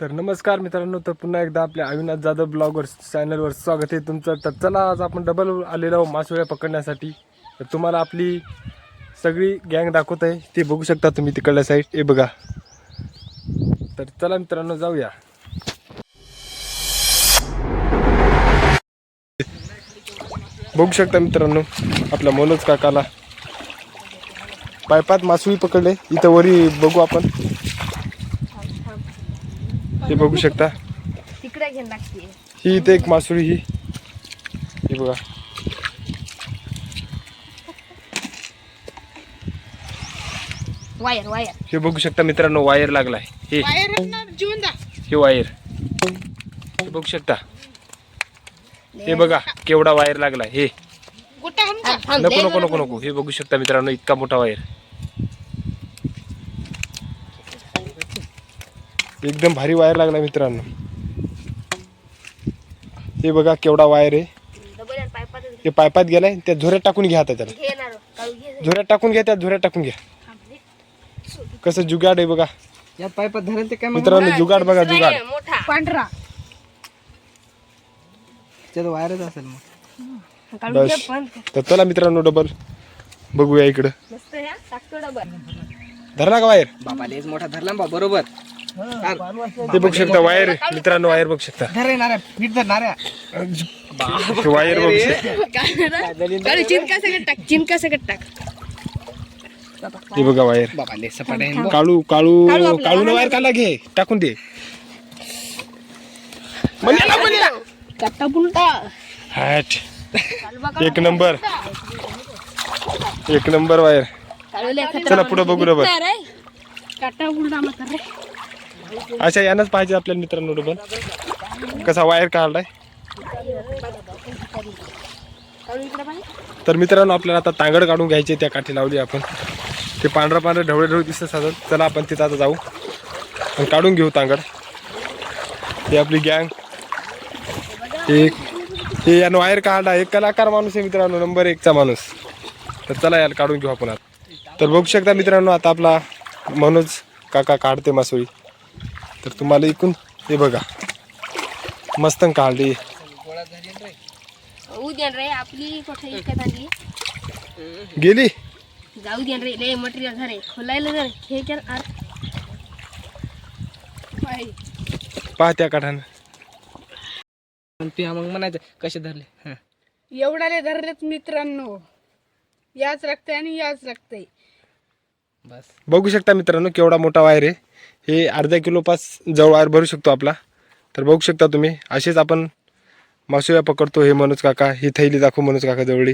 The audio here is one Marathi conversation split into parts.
तर नमस्कार मित्रांनो तर पुन्हा एकदा आपल्या अविनाश जाधव ब्लॉगवर चॅनलवर स्वागत आहे तुमचं. तर चला आज आपण डबल आलेलो आहोत मासोळ्या पकडण्यासाठी. तर तुम्हाला आपली सगळी गँग दाखवत आहे. ते बघू शकता तुम्ही तिकडल्या साईड हे बघा. तर चला मित्रांनो जाऊया. बघू शकता मित्रांनो आपल्या मनोज काकाला. पायपात मासुळी पकडले. इथं वरी बघू आपण. हे बघू शकता. तिकडे घ्यायला लागते ही इथे एक मासुळी ही. ही बघा. Wire wire. हे बघू शकता मित्रांनो वायर लागलाय. हे. हे वायर. हे बघू शकता. हे बघा केवढा वायर लागलाय. हे. नको नको नको नको. हे बघू शकता मित्रांनो इतका मोठा वायर. एकदम भारी वायर लागला मित्रांनो. हे बघा केवढा वायर आहे. हे पायपात गेलाय त्या झोऱ्यात टाकून घ्या आता त्याला. घेणार काढू घे झोऱ्यात टाकून घ्या त्या झोऱ्यात टाकून घ्या. कसं जुगाड आहे बघा. यात पायपात धरेल ते काय मित्रांनो जुगाड बघा जुगाड. मोठा. पांढरा. त्यात वायरच असेल मग. बस. तर चला मित्रांनो डबल बघूया इकडं. धरला का वायर? बाबा लेच मोठा धरला बा बरोबर. ते बघू शकता वायर मित्रांनो वायर बघू शकता. वायर बघू शकता. काढू चिंका सगळं टाक चिंका सगळं टाक. हे बघा वायर. बाबा ले सपाट आहे काळू काळू काळू वायर काला घे टाकून दे. पुलटा हॅट. एक नंबर. एक नंबर वायर. चला पुढे बघू उलटा रे. अशा यानंच पाहिजे आपल्या मित्रांनो डबल. कसा वायर काढलाय तर मित्रांनो आपल्याला आता तांगड काढून घ्यायचे त्या काठी लावली आपण. ते पांढरा पांढरा ढवळे ढवळे दिसत साधन चला आपण तिथं आता जाऊ. आणि काढून घेऊ तांगड. ही आपली गँग एक हे यानं वायर काढला एक कलाकार माणूस आहे मित्रांनो नंबर एकचा माणूस. तर चला याला काढून घेऊ आपण आता. तर बघू शकता मित्रांनो आता आपला मनोज काका काढते मासोळी. तर तुम्हाला इकून हे बघा. मस्त काढली रे आपली कुठे गेली? जाऊ दे रे लय मटेरियल झाले खोलायला जर हे कर आर पहा त्या काठानं पिया मग म्हणायचं कसे धरले? हं. एवढाले धरलेत मित्रांनो. याच रक्ते आणि याच रक्ते बस. बघू शकता मित्रांनो केवढा मोठा वायर आहे. हे अर्ध्या किलोपास जवळ वायर भरू शकतो आपला. तर बघू शकता तुम्ही असेच आपण मासुळ्या पकडतो हे मनोज काका ही थैली दाखवू मनोज काका जवळी.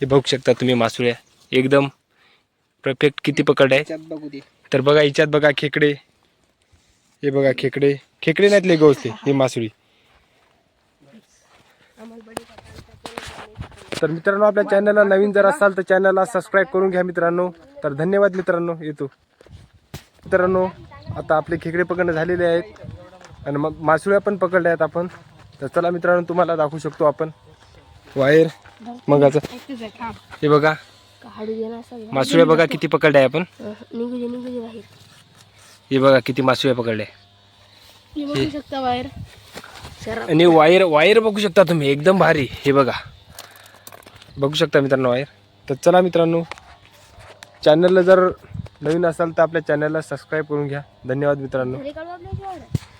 हे बघू शकता तुम्ही मासुळ्या. एकदम परफेक्ट किती पकड आहे. तर बघा हिच्यात बघा खेकडे. हे बघा खेकडे. खेकडे नाहीत ले गवसते ही मासुळी. तर मित्रांनो आपल्या चॅनलला नवीन जर असाल तर चॅनलला सबस्क्राईब करून घ्या मित्रांनो. तर धन्यवाद मित्रांनो येतो. मित्रांनो आता आपले खेकडे पकडणे झालेले आहेत. आणि मग मासुळ्या पण पकडल्या आहेत आपण. तर चला मित्रांनो तुम्हाला दाखवू शकतो आपण. वायर मगाचं. हे बघा. मासुळ्या बघा किती पकडल्या आहे आपण. हे बघा किती मासुळ्या पकडल्या. वायर आणि वायर वायर बघू शकता तुम्ही एकदम भारी. हे बघा. बघू शकता मित्रांनो वायर. तर चला मित्रांनो चॅनलला जर नवीन असाल तर आपल्या चॅनलला सबस्क्राईब करून घ्या. धन्यवाद मित्रांनो.